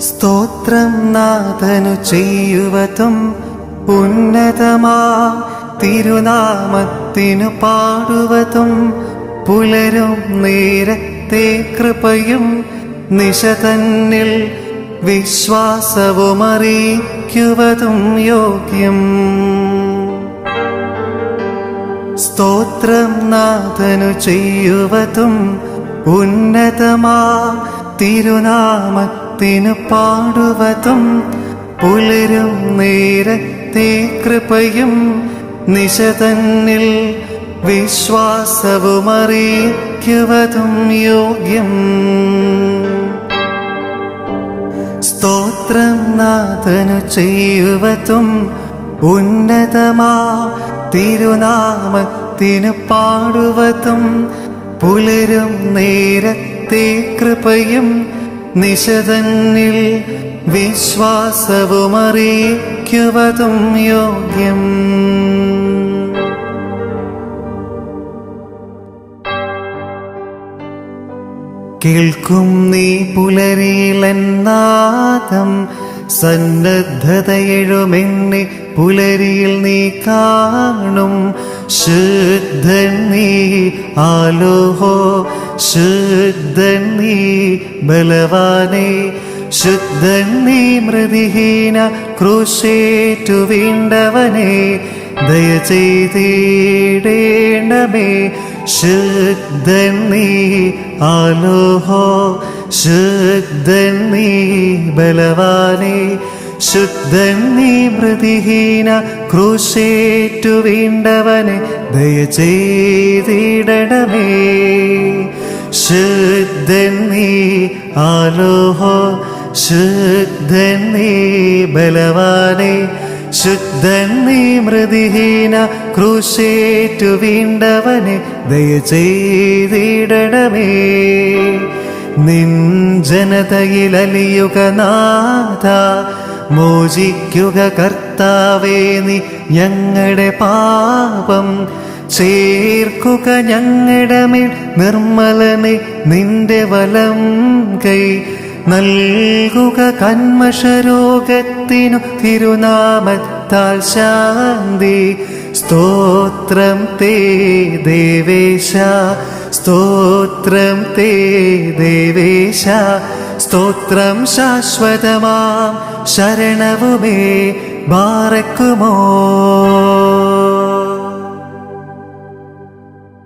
സ്തോത്രം നാഥനു ചെയ്യുവതും ഉന്നതമാ തിരുനാമത്തിനു പാടുവതും പുലരും നേരത്തെ കൃപയും നിശതന്നിൽ വിശ്വാസവും അറിയിക്കുവതും യോഗ്യം. സ്തോത്രം നാഥനു ചെയ്യുവതും ഉന്നതമാ തിരുനാമത്തിനു പാടുവതും പുലരും നേരത്തെ കൃപയും നിശതന്നിൽ വിശ്വാസവും അറിയിക്കുവതും യോഗ്യം. സ്തോത്രം നാഥനു ചെയ്യുവതും ഉന്നതമാ തിരുനാമത്തിനു പാടുവതും പുലരും നേരത്തെ കൃപയും നിശതന്നിൽ വിശ്വാസവുമറിയിക്കുവതും യോഗ്യം. കേൾക്കും നീ പുലരിയിലെന്നാദം സന്നദ്ധതയെഴുമെന്നെ പുലരിയിൽ നീ കാണും. ശുദ്ധൻ നീ ആലോഹോ ശുദ്ധൻ നീ ബലവാനേ. ശുദ്ധൻ നീ മൃതിഹീന ക്രൂശേറ്റു വീണ്ടവനെ. ദയ ചെയ്തിടേണ്ടമേ ശുദ്ധൻ നീ ആലോഹോ ശുദ്ധൻ നീ ബലവാനേ ശുദ്ധൻ നീ മൃതിഹീന ക്രൂശേറ്റു വീണ്ടവനെ ദയചെയ്തിടണമേ. ചെയ്തിടണമേ ശുദ്ധൻ നീ ആലോഹോ ശുദ്ധൻ നീ ബലവാനേ ശുദ്ധൻ നീ മൃതിഹീന ക്രൂശേറ്റു വീണ്ടവനെ ദയ ചെയ്തിടണമേ നിൻ ജനതയിലലിയുക നാഥ മോചിക്കുക കർത്താവേ നീ ഞങ്ങളുടെ പാപം. ചേർക്കുക ഞങ്ങളുടെ മേൽ നിർമ്മലനെ നിന്റെ വലം കൈ. നൽകുക കന്മഷരോഗത്തിനു തിരുനാമത്താൽ ശാന്തി. സ്തോത്രം തേ ദേവേശ സ്തോത്രം തേ ദേവേശ. സ്തോത്രം ശാശ്വതമാം ശരണവുമേ ബാറക്കുമോ?